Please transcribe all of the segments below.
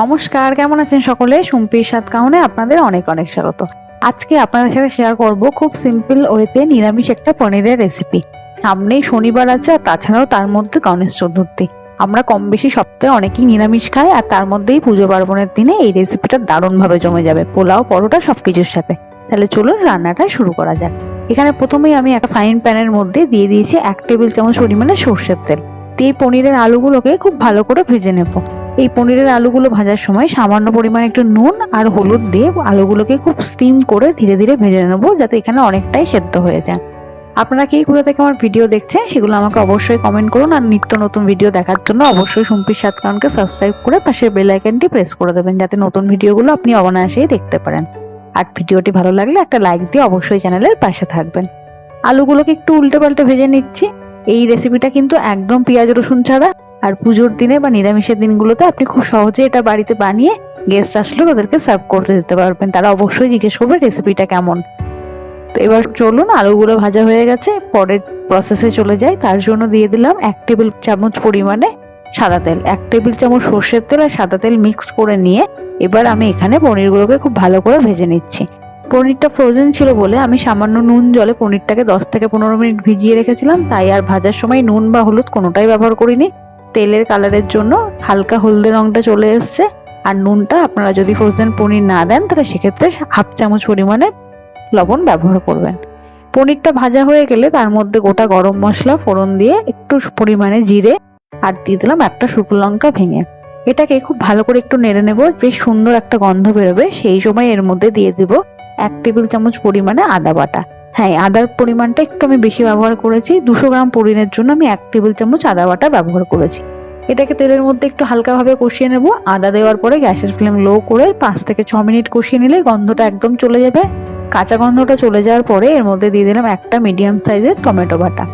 নমস্কার, কেমন আছেন সকলে? সুম্পির সাত কাউনে আপনাদের অনেক অনেক স্বাগত। আজকে আপনাদের সাথে শেয়ার করব খুব সিম্পল ওয়েতে নিরামিষ একটা পনিরের রেসিপি সামনেই শনিবার আছে আর তাছাড়াও তার মধ্যে গণেশ চতুর্থী। আমরা কম বেশি সপ্তাহে অনেকেই নিরামিষ খাই আর তার মধ্যেই পুজো পার্বণের দিনে এই রেসিপিটা দারুণভাবে জমে যাবে, পোলাও, পরোটা সব কিছুর সাথে। তাহলে চলুন রান্নাটা শুরু করা যাক। এখানে প্রথমেই আমি একটা ফ্রাইং প্যানের মধ্যে দিয়ে দিয়েছি এক টেবিল চামচ পরিমাণে সর্ষের তেল। দিয়ে পনিরের আলুগুলোকে খুব ভালো করে ভেজে নেব। এই পনিরের আলুগুলো ভাজার সময় সামান্য পরিমাণে একটু নুন আর হলুদ দিয়ে আলুগুলোকে খুব স্টিম করে ধীরে ধীরে ভেজে নেব, যাতে এখানে অনেকটাই সেদ্ধ হয়ে যায়। আপনারা কি কোথা থেকে আমার ভিডিও দেখছেন, সেগুলো আমাকে অবশ্যই কমেন্ট করুন আর নিত্য নতুন ভিডিও দেখার জন্য অবশ্যই সুম্পির সাতকানকে সাবস্ক্রাইব করে পাশের বেল আইকনটি প্রেস করে দেবেন, যাতে নতুন ভিডিওগুলো আপনি অনায়াসেই দেখতে পারেন। আর ভিডিওটি ভালো লাগলে একটা লাইক দিয়ে অবশ্যই চ্যানেলের পাশে থাকবেন। আলুগুলোকে একটু উল্টে পাল্টে ভেজে নিচ্ছি। এই রেসিপিটা কিন্তু একদম পেঁয়াজ রসুন ছাড়া। আর পুজোর দিনে বা নিরামিষের দিনগুলোতে আপনি খুব সহজে এটা বাড়িতে বানিয়ে গেস্ট আসলে তাদেরকে সার্ভ করতে দিতে পারবেন। তারা অবশ্যই জিজ্ঞেস করবে রেসিপিটা কেমন। তো এবার চলুন, আলুগুলো ভাজা হয়ে গেছে, পরের প্রসেসে চলে যাই। তার জন্য দিয়ে দিলাম এক টেবিল চামচ পরিমাণে সাদা তেল। এক টেবিল চামচ সর্ষের তেল আর সাদা তেল মিক্স করে নিয়ে এবার আমি এখানে পনিরগুলোকে খুব ভালো করে ভেজে নিচ্ছি। পনিরটা ফ্রোজেন ছিল বলে আমি সামান্য নুন জলে পনিরটাকে দশ থেকে পনেরো মিনিট ভিজিয়ে রেখেছিলাম। তাই আর ভাজার সময় নুন বা হলুদ কোনোটাই ব্যবহার করিনি। তেলের কালারের জন্য হালকা হলদে রংটা চলে এসছে। আর নুনটা আপনারা যদি ফ্রোজেন পনির না দেন, তাহলে সেক্ষেত্রে হাফ চামচ পরিমাণে লবণ ব্যবহার করবেন। পনিরটা ভাজা হয়ে গেলে তার মধ্যে গোটা গরম মশলা, ফোড়ন দিয়ে একটু পরিমাণে জিরে আর দিয়ে দিলাম একটা শুকনো লঙ্কা ভেঙে। এটাকে খুব ভালো করে একটু নেড়ে নেব, বেশ সুন্দর একটা গন্ধ বেরোবে। সেই সময় এর মধ্যে দিয়ে দিব এক টেবিল চামচ পরিমাণে আদা বাটা। হ্যাঁ আদার পরিমাণটা একটু আমি বেশি ব্যবহার করেছি। দুশো গ্রাম পনিরের জন্য আমি এক টেবিল চামচ আদা বাটা ব্যবহার করেছি। এটাকে তেলের মধ্যে একটু হালকাভাবে কষিয়ে নেব। আদা দেওয়ার পরে গ্যাসের ফ্লেম লো করে পাঁচ থেকে ছ মিনিট কষিয়ে নিলে গন্ধটা একদম চলে যাবে। কাঁচা গন্ধটা চলে যাওয়ার পরে এর মধ্যে দিয়ে দিলাম একটা মিডিয়াম সাইজের টমেটো বাটা।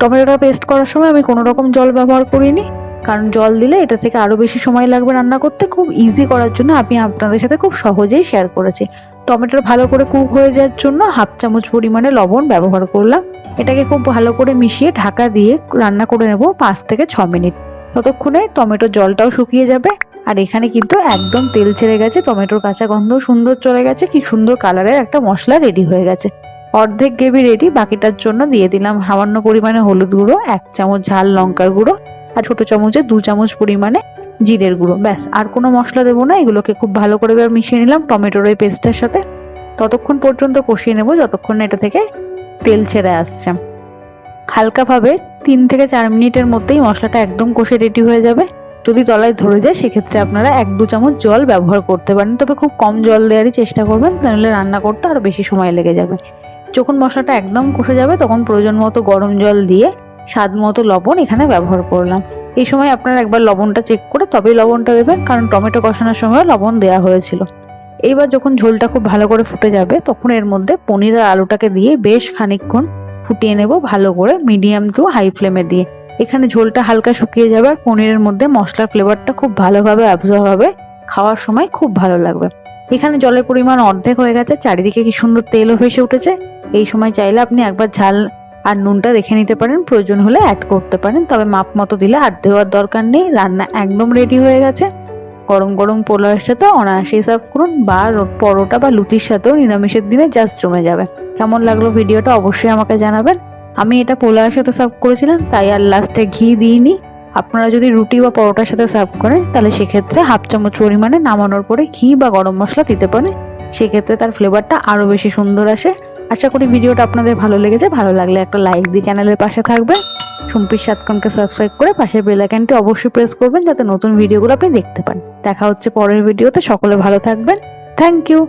টমেটোটা পেস্ট করার সময় আমি কোনো রকম জল ব্যবহার করিনি, কারণ জল দিলে এটা থেকে আরও বেশি সময় লাগবে রান্না করতে। খুব ইজি করার জন্য আমি আপনাদের সাথে খুব সহজেই শেয়ার করেছি। টমেটো ভালো করে কুক হয়ে যাওয়ার জন্য হাফ চামচ পরিমাণে লবণ ব্যবহার করলাম। এটাকে খুব ভালো করে মিশিয়ে ঢাকা দিয়ে রান্না করে নেব পাঁচ থেকে ছ মিনিট। ততক্ষণে টমেটোর জলটাও শুকিয়ে যাবে। আর এখানে কিন্তু একদম তেল ছেড়ে গেছে, টমেটোর কাঁচা গন্ধ সুন্দর চলে গেছে, কি সুন্দর কালারের একটা মশলা রেডি হয়ে গেছে। অর্ধেক গ্রেভি রেডি বাকিটার জন্য দিয়ে দিলাম সামান্য পরিমাণে হলুদ গুঁড়ো, এক চামচ ঝাল লঙ্কার গুঁড়ো, আর ছোট চামচে দু চামচ পরিমাণে জিরের গুঁড়ো, ব্যাস। আর কোনো মশলা দেবো না, এগুলোকে খুব ভালো করে এবার মিশিয়ে নিলাম টমেটোর ওই পেস্টের সাথে। ততক্ষণ পর্যন্ত কষিয়ে নেব, যতক্ষণ না এটা থেকে তেল ছেড়ে আসছে। হালকাভাবে তিন থেকে চার মিনিটের মধ্যেই মশলাটা একদম কষে রেডি হয়ে যাবে। যদি তলায় ধরে যায়, সেক্ষেত্রে আপনারা এক দু চামচ জল ব্যবহার করতে পারেন। তবে খুব কম জল দেওয়ারই চেষ্টা করবেন, তাহলে রান্না করতে আরও বেশি সময় লেগে যাবে। যখন মশলাটা একদম কষে যাবে, তখন প্রয়োজন মতো গরম জল দিয়ে স্বাদ মতো লবণ এখানে ব্যবহার করলাম। এই সময় আপনারা একবার লবণটা চেক করে তবেই লবণটা দেবেন, কারণ টমেটো কষানোর সময় লবণ দেওয়া হয়েছিল। এইবার যখন ঝোলটা খুব ভালো করে ফুটে যাবে, তখন এর মধ্যে পনির আর আলুটাকে দিয়ে বেশ খানিকক্ষণ ফুটিয়ে নেব ভালো করে মিডিয়াম টু হাই ফ্লেমে দিয়ে। এখানে ঝোলটা হালকা শুকিয়ে যাবে আর পনিরের মধ্যে মশলার ফ্লেভারটা খুব ভালোভাবে অ্যাবজর্ব হবে, খাওয়ার সময় খুব ভালো লাগবে। এখানে জলের পরিমাণ অর্ধেক হয়ে গেছে, চারিদিকে কি সুন্দর তেলও ভেসে উঠেছে। এই সময় চাইলে আপনি একবার ঝাল আর নুনটা দেখে নিতে পারেন, প্রয়োজন হলে অ্যাড করতে পারেন। তবে মাপ মতো দিলে আর দেওয়ার দরকার নেই, রান্না একদম রেডি হয়ে গেছে। গরম গরম পোলাওয়ের সাথে অনায়াসেই সার্ভ করুন, বা পরোটা বা লুচির সাথেও নিরামিষের দিনে জাস্ট জমে যাবে। কেমন লাগল ভিডিওটা অবশ্যই আমাকে জানাবেন। আমি এটা পোলাওয়ের সাথে সার্ভ করেছিলাম, তাই আর লাস্টে ঘি দিইনি। আপনারা যদি রুটি বা পরোটার সাথে সার্ভ করেন, তাহলে সেক্ষেত্রে হাফ চামচ পরিমাণে নামানোর পরে ঘি বা গরম মশলা দিতে পারেন। সেক্ষেত্রে তার ফ্লেভারটা আরও বেশি সুন্দর আসে। আশা করি ভিডিওটা আপনাদের ভালো লেগেছে। ভালো লাগলে একটা লাইক দিয়ে চ্যানেলের পাশে থাকবেন। সম্পির সাতকনকে সাবস্ক্রাইব করে পাশের বেল আইকনটি অবশ্যই প্রেস করবেন যাতে নতুন ভিডিওগুলো আপনি দেখতে পান। দেখা হচ্ছে পরের ভিডিওতে। সকলে ভালো থাকবেন। Thank you